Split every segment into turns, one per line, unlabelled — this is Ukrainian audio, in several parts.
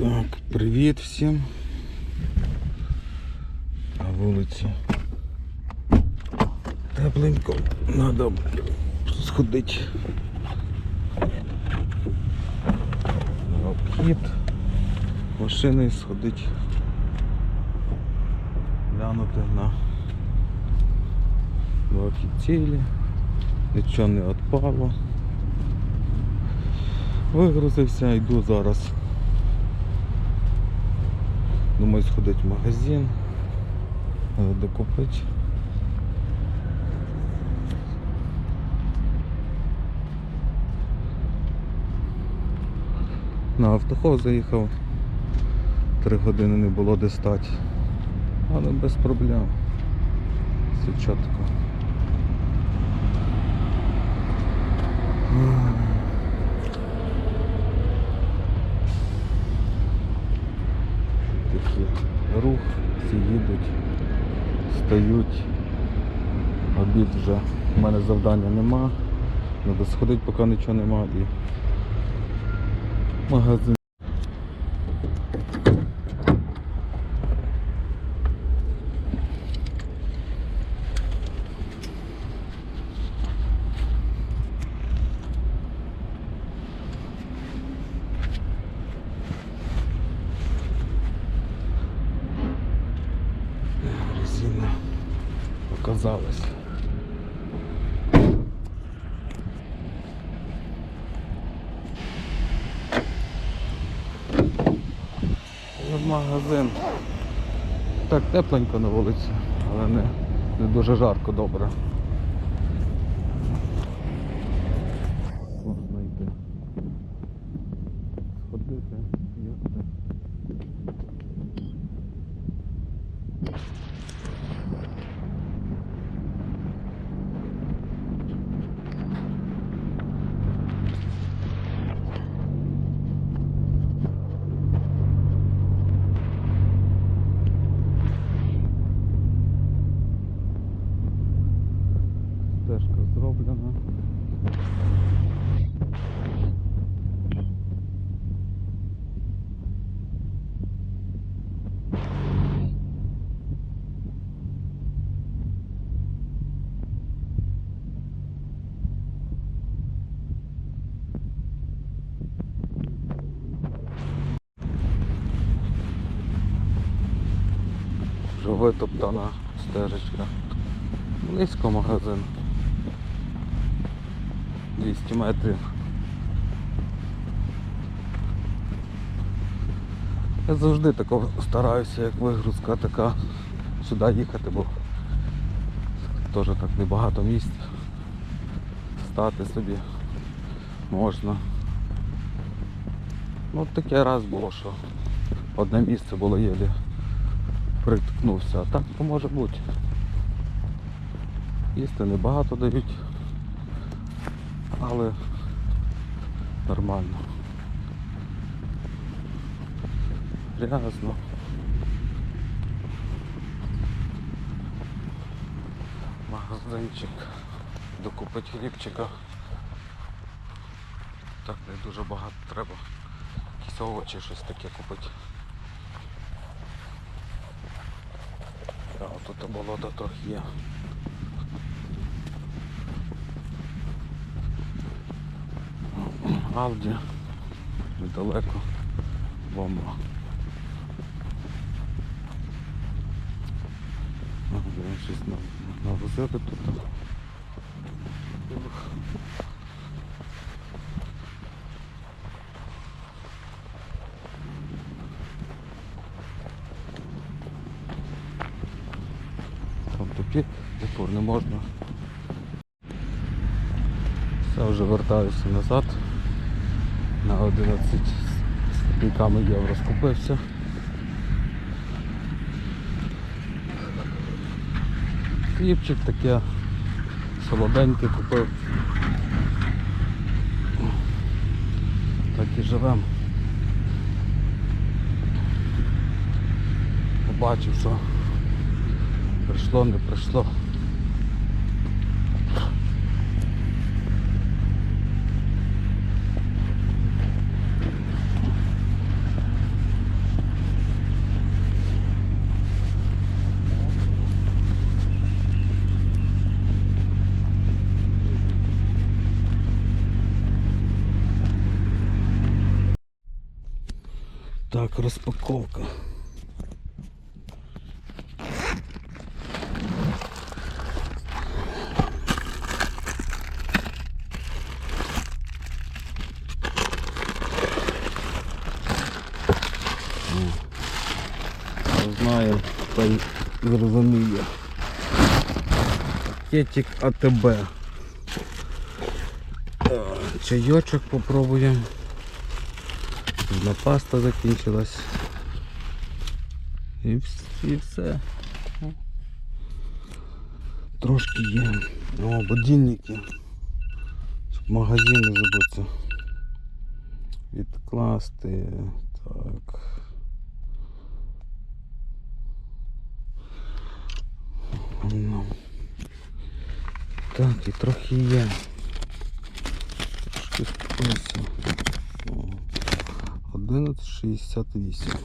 Так, привіт всім. На вулиці. Тепленько. Надо сходити. На обхід. Машини сходити. Глянути на двохи цілі. Нічого не відпало. Вигрузився, йду зараз. Думаю сходити в магазин. Надо докупити. На автохоз заїхав. Три години не було де стати. Але без проблем. Все чітко. Рух, всі їдуть, стають. Обід вже. в мене завдання нема. Треба сходити, поки нічого нема і магазин. В магазин. Так тепленько на вулиці, але не, не дуже жарко добре. Можна йти. Сходити, Стежка зроблена. Вже витоптана стежечка. Близько магазин. 200 метрів. Я завжди тако стараюся, як вигрузка така сюди їхати, бо теж так небагато місць. Стати собі можна. Ну таке раз було, що одне місце було єлі приткнувся, а так то може бути. Їсти небагато дають, але нормально. Грязно. Магазинчик. Докупить хлібчика. Так не дуже багато треба. Якісь овочі, щось таке купити. А тут болото трохи є. Алді недалеко бомба. Блін, щось на- навозили тут. Там тупік, упор не можна. Все, вже вертаюся назад. На 11 з євро скупився. Хлібчик таке солоденький купив. Так і живемо. Побачив, що прийшло, не прийшло. Так, розпаковка. Хто знає, той зрозуміє. Пакетик АТБ. Чайочок попробуємо. Одна паста закінчилась. І, все. Трошки є. О, будильники. Щоб магазин не забути. Відкласти. Так. Ну. Так, і трохи є. Трошки спису. О, 11,68.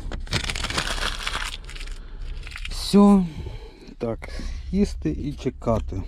Все. Так, їсти і чекати.